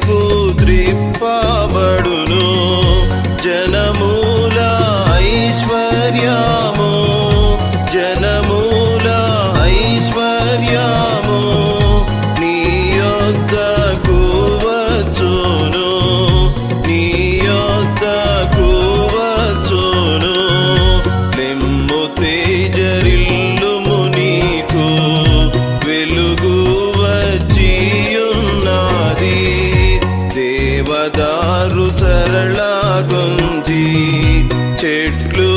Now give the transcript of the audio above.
tribu. సరళ గుంజీ చెట్లు